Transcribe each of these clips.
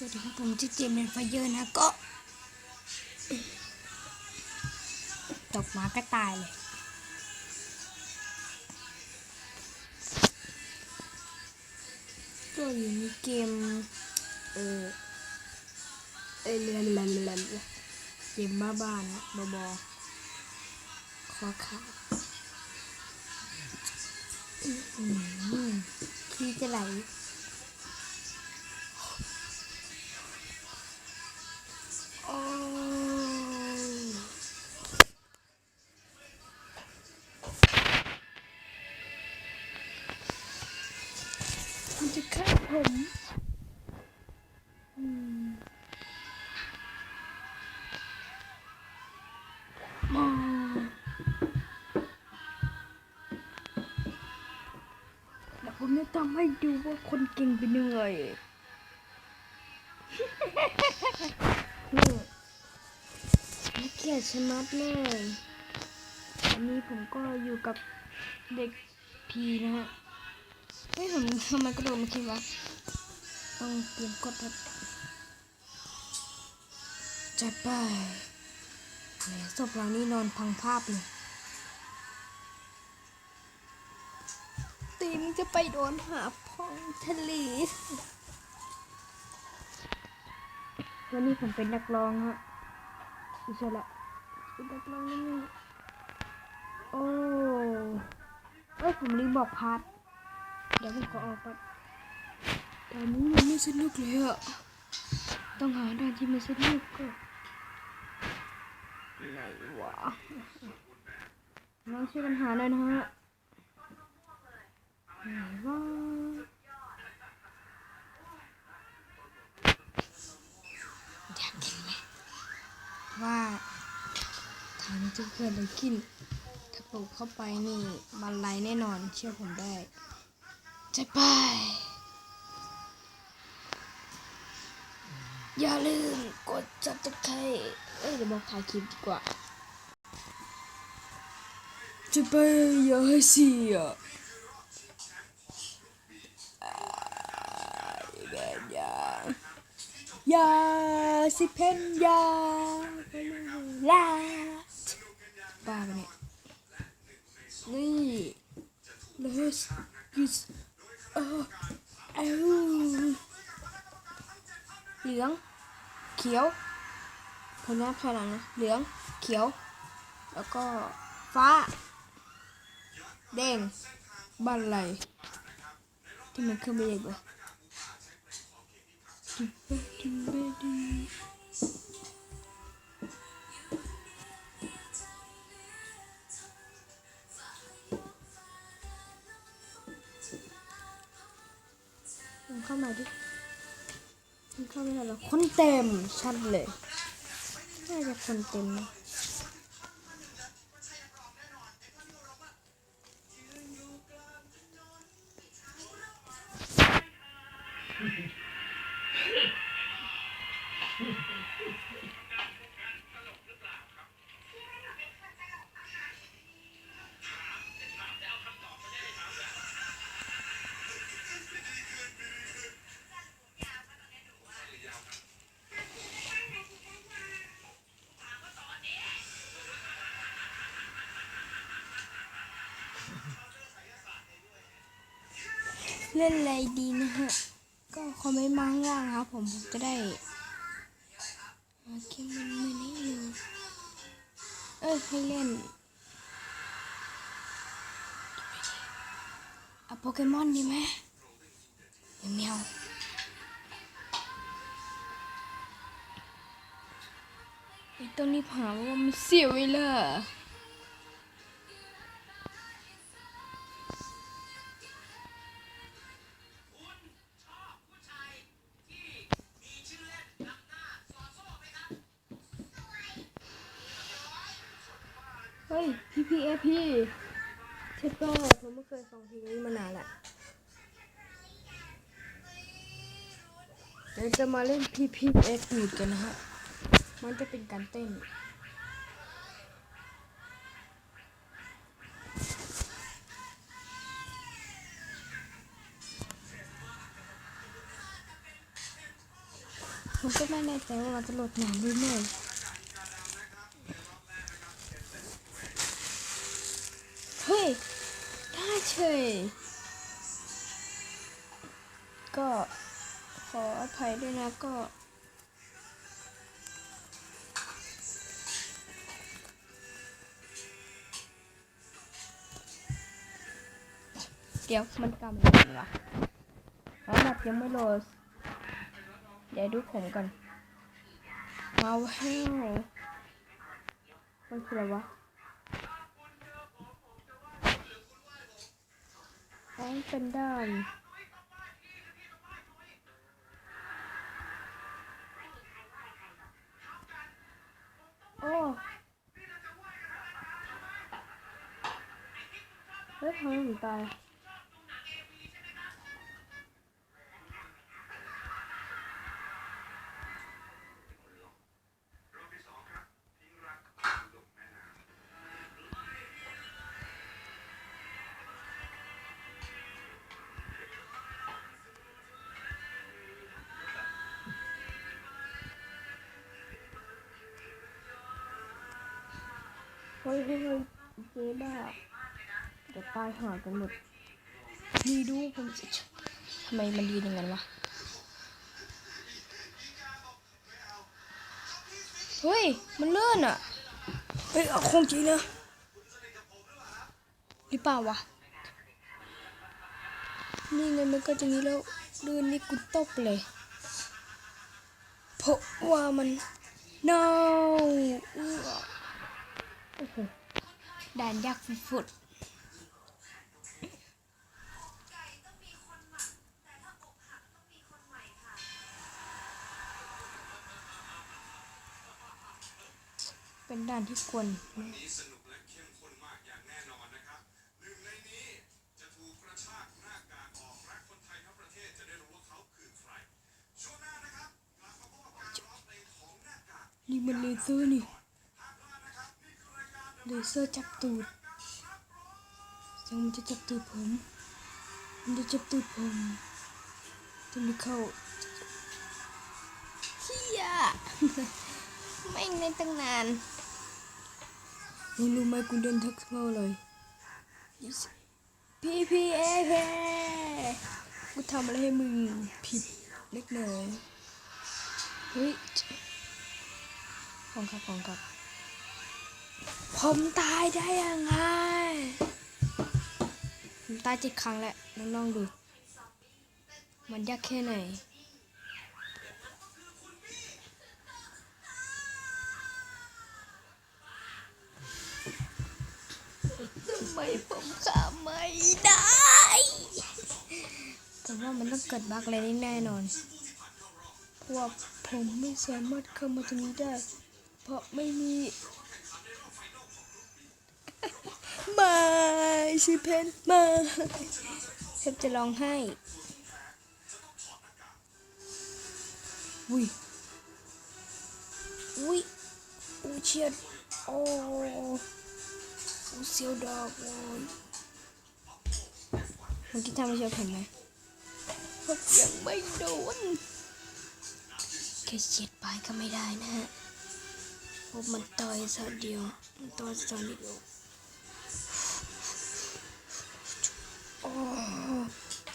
สวัสดีครับผมชื่อเจมส์เรนไฟเยอร์นะก็ ตกหมาก็ตายเลยก็อยู่ในเกม เออเออลันลันลันเกมบ้าบ้านนะบอบอคอขาดขี้จะไหล ผมจะทำให้ดูว่าคนเก่งเป็นยังไงนี่น่าเกลียดชะมัดเลยวันนี้ผมก็อยู่กับเด็กพีนะฮะเฮ้ยผมทำไมกระโดดมาคิดวะต้องเตรียมกดครับจัดไปแหมศพเรานี่นอนพังภาพเลย ตีมจะไปโดนหาพองทะเลวันนี้ผมเป็นนักร้องฮะอิสระเป็นนักร้องนี่โอ้เอ้ยผมลืมบอกพาร์ทเดี๋ยวผมขอออกก่อนตอนนี้มันไม่สนุกเลยอะต้องหาด้านที่มันสนุกก็ไหนวะน้องช่วยกันหาหน่อยนะฮะไหนวะ อยากเห็นไหมว่าทางจะเกิดอะไรขึ้น ถ้าปลูกเข้าไปนี่บันไลแน่นอนเชื่อผมได้ จะไป อย่าลืมกดจับตะไคร้เอ้ยเดี๋ยวบอกถ่ายคลิปดีกว่า จะไปอย่าให้เสียอ่าแบบอย่า ยาสิเพนยาลาบ้าปเนี่ยนี่เลสกิสเออเอาเหลือง เขียวคนนับถอยหลังนะ เหลือง เขียว แล้วก็ฟ้า แดง บ้านไรที่มันขึ้นไปเด็กวะ มันเข้ามาดิมันเข้าไม่ได้หรอคนเต็มชัดเลย น่าจะคนเต็มนะ เล่นอะไรดีนะฮะ ก็คอมเมนต์มาข้างล่างครับผมผมจะได้เกมมันไมันให้อยู่เอ้ยให้เล่นเอาโปเกมอนดีไหมแมวไอ้ต้นนี้ผาว่ามันเสียเวลา ฮ้ยพี่พีเอพี่เชฟโต้ผมไม่เคยฟังเพลงนี้มานานละเดี๋ยวจะมาเล่นพี่พี่เอพีกันนะฮะ มันจะเป็นการเต้นผมก็ไม่แน่ใจว่ามันจะโหลดนานหรือไม่ เฮ้ย ได้เฉย ก็ขออภัยด้วยนะก็ เดี๋ยวมันกำลังวะอ๋อแมปยังไม่โหลดเดี๋ยวดูผมก่อนมาว้าวมันคืออะไรวะ องเป็นด้านโอ้เฮ้ยทำไมผมตาย ฮ้ยเฮ้ยเฮ้ยเจ๊บ้าเดี๋ยวตายหากันหมดนี่ดูผมทำไมมันดีอย่างนั้นวะ เฮ้ย มันเลื่อนอะ เฮ้ยเอาคงจริงนะหรือเปล่าวะ นี่ไงมันก็จะนี้แล้วเลื่อนนี่กูตกเลย เพราะว่ามันเด่านยากฟุดเป็นด่านที่กวนมากนี้สนุกและเข้มข้นมากอย่างแน่นอนนะครับหนึ่งในนี้จะถูกกระชากหน้ากากออกและคนไทยทั้งประเทศจะได้รู้ว่าเขาคือใครช่วงหน้านะครับกลับมาพบกับการร้องเพลงของหน้ากากนี่มันเลเซอร์นี่ เลเซอร์จับตูดเสียงมันจะจับตูดผม มันจะจับตูดผมจะมีเข้าเฮียไม่งในตั้งนานมึงรู้ไหมกูเดินทักเงาเลยพี่พี่เอเพกูทำอะไรให้มึงผิดเล็กน้อยเฮ้ยของครับของครับ ผมตายได้ยังไง ผมตายเจ็ดครั้งแล้วลองดู มันยากแค่ไหนทำไมผมข้าไม่ได้แต่ว่ามันต้องเกิดบั๊กอะไรแน่นอน เพราะว่าผมไม่สามารถเข้ามาตรงนี้ได้ เพราะไม่มี ชิเพนมาเพนจะร้องไห้อุ้ยอุ้ยอูเชียดโอ้อูเสียวดอกโอ้ยเมื่อกี้ทำไม่เชียวเห็นไหมผมยังไม่โดนแค่เฉียดไปก็ไม่ได้นะฮะเพราะมันต่อยสักเดียวมันต่อยสักนิดเดียว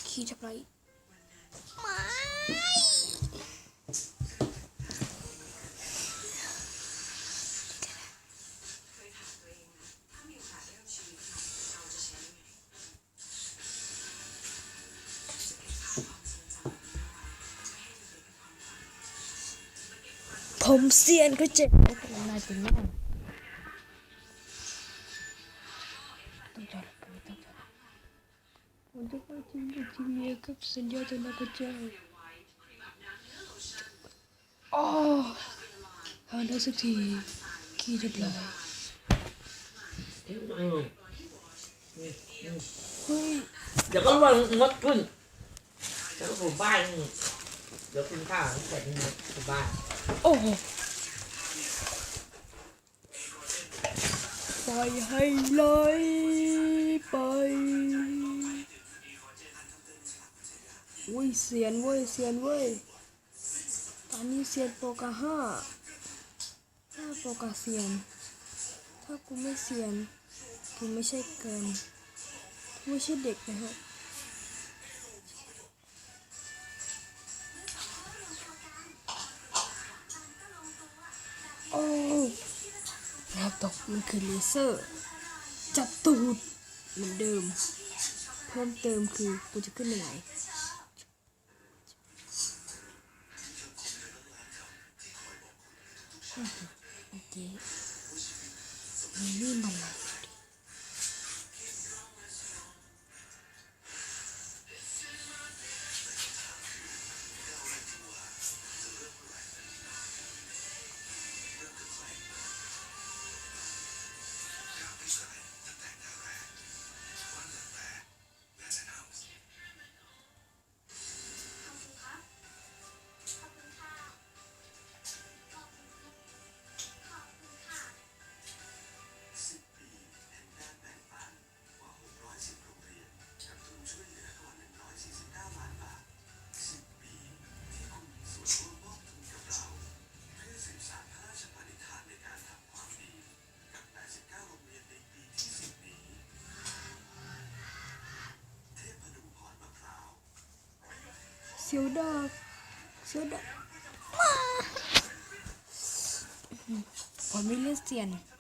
ขี้ทับไรไม่ผมเซียนก็เจ็บโอ้โหนายเป็นแม่ ผมจะไปที่นี่ที่เมียกับสัญญาจะนักเจ้าโอ้ทานได้สักทีขี้จะปลายเฮ้ยเดี๋ยวก็ร่วงงดขึ้นเดี๋ยวก็ถูบ้านเดี๋ยวกินข้าวเสร็จนี่ถูบ้านโอ้โหปล่อยให้ไหลไป อุ้ยเสียนเว้ยเสียนเว้ยอันนี้เซียนโปกาห้าห้าโปกาเซียน ถ้ากูไม่เซียนกูไม่ใช่เกินกูไม่ใช่เด็กนะฮะโอ้แล้วตกมันคือเลเซอร์ จับตูดเหมือนเดิม เพิ่มเติมคือกูจะขึ้นยังไงโอเคมัน นี่มันอะ ไรเสี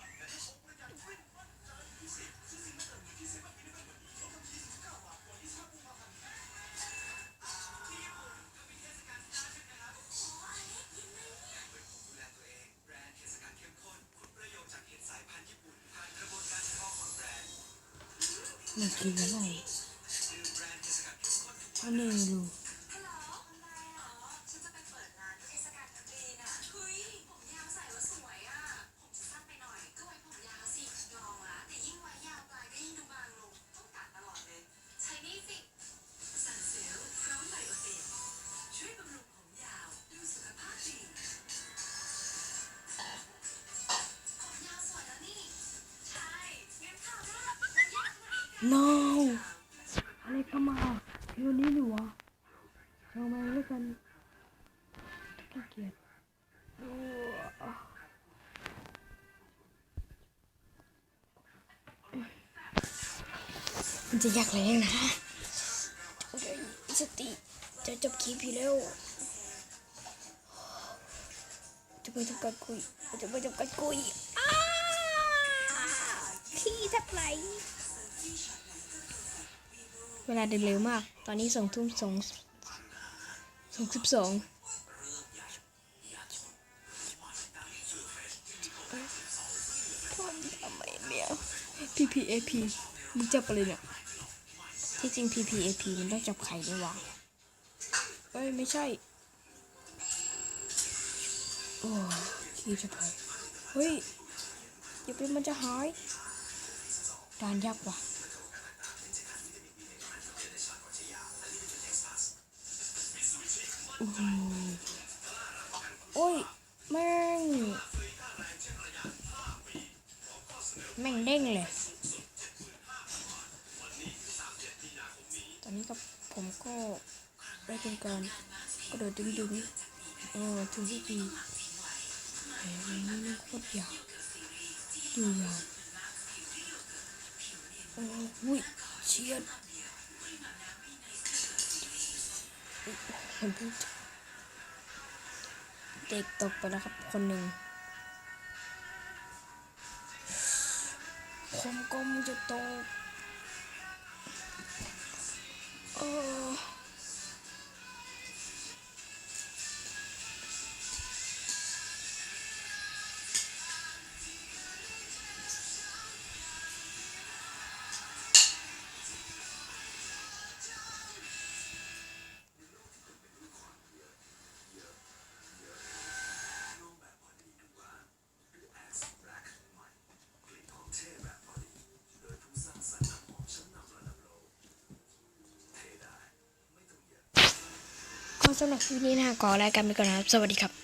no อะไรก็มาเดี๋ยวนี้หนูวะเอามาแล้วกันขี้เกียจมันจะยากเลยนะโอเคสติจะจบคลิปอยู่แล้วจะไปทำการคุยจะไปทำการคุยอ้าที่ทับไหล เวลาเดินเร็วมาก ตอนนี้สองทุ่มสองสองสิบสองทำทำไมเนี่ย PPAP มึงจับอะไรเนี่ย ที่จริง PPAP มันต้องจับไข่ด้วยวะเอ้ย ไม่ใช่ โอ้ขี้จะไปเฮ้ยอย่าเป็นมันจะหายดานยากว่ะ โอ้ยแม่งแม่งเด้งเลย ตอนนี้กับผมก็ได้เป็นการกระโดดดึงดึงเออถึงที่ดีแหมมันโคตรยาวอยู่ยาวโอ้ยเชียด เห็นพิ่เด็กตกไปแล้วครับ คนหนึ่งผมก็มจะตกเออ สำหรับคลิปนี้นะคะขอรายการไปก่อนนะครับ สวัสดีครับ